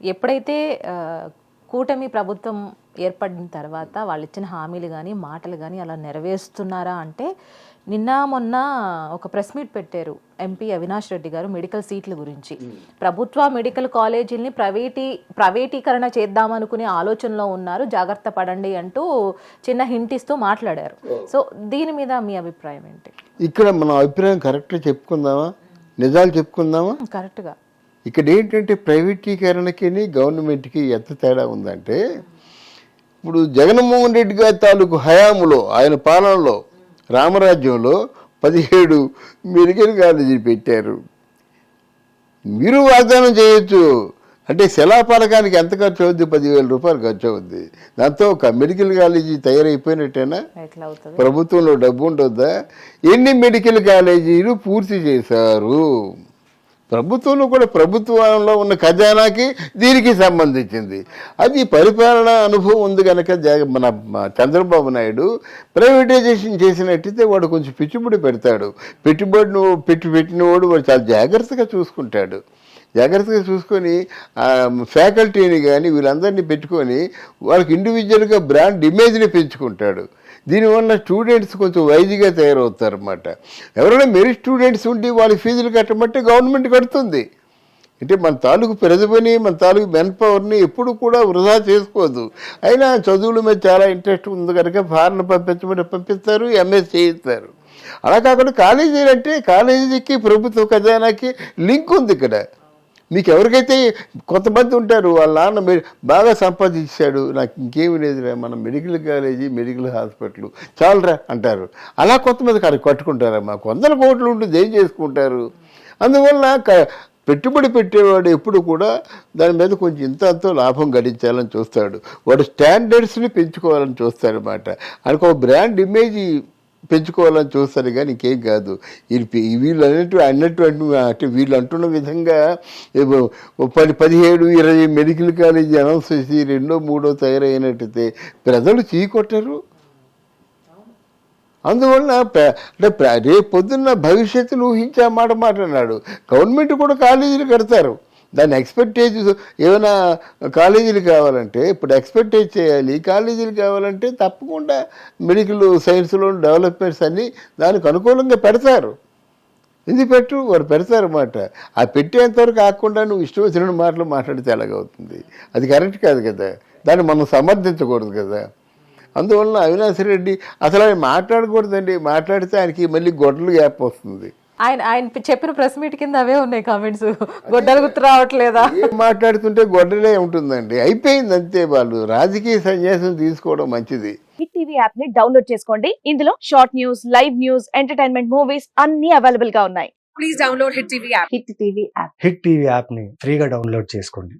ఎప్పుడైతే కూటమి ప్రభుత్వం ఏర్పడిన తర్వాత వాళ్ళు ఇచ్చిన హామీలు కానీ మాటలు కానీ అలా నెరవేరుస్తున్నారా అంటే నిన్న మొన్న ఒక ప్రెస్ మీట్ పెట్టారు ఎంపీ అవినాష్ రెడ్డి గారు మెడికల్ సీట్ల గురించి. ప్రభుత్వ మెడికల్ కాలేజీల్ని ప్రైవేటీ ప్రైవేటీకరణ చేద్దామనుకునే ఆలోచనలో ఉన్నారు. జాగ్రత్త పడండి అంటూ చిన్న హింట్ ఇస్తూ మాట్లాడారు. సో దీని మీద మీ అభిప్రాయం ఏంటి? ఇక్కడ మన అభిప్రాయం కరెక్ట్గా చెప్పుకుందామా? నిజాలు చెప్పుకుందామా? కరెక్ట్గా. ఇక్కడ ఏంటంటే ప్రైవేటీకరణకి గవర్నమెంట్కి ఎంత తేడా ఉందంటే ఇప్పుడు జగన్మోహన్ రెడ్డి గారి తాలూకు హయాములో ఆయన పాలనలో రామరాజ్యంలో పదిహేడు మెడికల్ కాలేజీలు పెట్టారు. మీరు వాగ్దానం చేయొచ్చు. అంటే శిలాపలకానికి ఎంత ఖర్చు అవుద్ది? పదివేల రూపాయలు ఖర్చు అవుద్ది. దాంతో ఒక మెడికల్ కాలేజీ తయారైపోయినట్టేనా? ప్రభుత్వంలో డబ్బు ఉంటుందా ఎన్ని మెడికల్ కాలేజీలు పూర్తి చేశారు? ప్రభుత్వంలో కూడా ప్రభుత్వంలో ఉన్న ఖజానాకి దీనికి సంబంధించింది. అది పరిపాలన అనుభవం ఉంది కనుక మన చంద్రబాబు నాయుడు ప్రైవేటైజేషన్ చేసినట్టయితే వాడు కొంచెం పెట్టుబడి పెడతాడు. పెట్టుబడిని పెట్టి పెట్టిన వాడు వాడు చాలా జాగ్రత్తగా చూసుకుంటాడు. జాగ్రత్తగా చూసుకొని ఫ్యాకల్టీని కానీ వీళ్ళందరినీ పెట్టుకొని వాళ్ళకి ఇండివిజువల్గా బ్రాండ్ ఇమేజ్ని పెంచుకుంటాడు. దీనివల్ల స్టూడెంట్స్ కొంచెం వైజ్గా తయారవుతారన్నమాట. ఎవరైనా మెరిట్ స్టూడెంట్స్ ఉండి వాళ్ళకి ఫీజులు కట్టమంటే గవర్నమెంట్ కడుతుంది. అంటే మన తాలూకు ప్రతిభని మన తాలూకు మెన్ పవర్ని ఎప్పుడు కూడా వృధా చేసుకోదు. అయినా చదువుల మీద చాలా ఇంట్రెస్ట్ ఉంది కనుక ఫారెన్ పంపించమని పంపిస్తారు ఎంఎస్ చేయిస్తారు. అలా కాకుండా కాలేజీలు అంటే కాలేజీకి ప్రభుత్వ ఖజానాకి లింక్ ఉంది ఇక్కడ. మీకు ఎవరికైతే కొంతమంది ఉంటారు వాళ్ళ నాన్న బాగా సంపాదించాడు నాకు ఇంకేమి లేదురా మన మెడికల్ కాలేజీ మెడికల్ హాస్పిటల్ చాలరా అంటారు. అలా కొంతమంది కట్టు కట్టుకుంటారమ్మా వందల కోట్లు ఉంటుంది ఏం చేసుకుంటారు. అందువల్ల క- పెట్టుబడి పెట్టేవాడు ఎప్పుడు కూడా దాని మీద కొంచెం ఇంత అంతో లాభం గడించాలని చూస్తాడు. వాడు స్టాండర్డ్స్ని పెంచుకోవాలని చూస్తాడనమాట ఆయనకు ఒక బ్రాండ్ ఇమేజ్ పెంచుకోవాలని చూస్తారు కానీ ఇంకేం కాదు. వీళ్ళు వీళ్ళు అన్నట్టు అన్నటువంటి అంటే వీళ్ళు అంటున్న విధంగా పది పదిహేడు ఇరవై మెడికల్ కాలేజీ అనౌన్స్ చేసి రెండో మూడో తయారైనట్టయితే ప్రజలు చీకొట్టరు అందువల్ల అంటే రేపు పొద్దున్న భవిష్యత్తును ఊహించే మాట మాట్లాడినాడు. గవర్నమెంట్ కూడా కాలేజీలు కడతారు. దాన్ని ఎక్స్పెక్టేజ్ ఏమైనా కాలేజీలు కావాలంటే ఇప్పుడు ఎక్స్పెక్టేజ్ చేయాలి. కాలేజీలు కావాలంటే తప్పకుండా మెడికల్ సైన్స్లో డెవలప్మెంట్స్ అన్నీ దానికి అనుకూలంగా పెడతారు. ఇది పెట్టు వారు పెడతారన్నమాట ఆ పెట్టేంతవరకు కాకుండా నువ్వు ఇష్టం వచ్చిన మాటలు మాట్లాడితే ఎలాగవుతుంది? అది కరెక్ట్ కాదు కదా. దాన్ని మనం సమర్థించకూడదు కదా. అందువలన అవినాష్ రెడ్డి అసలు ఆయన మాట్లాడకూడదండి. మాట్లాడితే ఆయనకి మళ్ళీ గొడ్డలు గ్యాప్ వస్తుంది. ఆయన ఆయన చెప్పిన ప్రెస్ మీట్ కింద అవే ఉన్నాయి కామెంట్స్ గొడ్డలు గుర్తు రావట్లేదా? మాట్లాడుతుంటే గొడ్డలే ఉంటుందండి. అయిపోయింది అంతే వాళ్ళు. రాజకీయ సన్యాసం తీసుకోవడం మంచిది. హిట్ టీవీ యాప్ని డౌన్లోడ్ చేసుకోండి. ఇందులో short news live news entertainment movies అన్ని అవైలబుల్గా ఉన్నాయి. Please download Hit TV app. Hit TV app hit TV యాప్ని ఫ్రీగా డౌన్లోడ్ చేసుకోండి.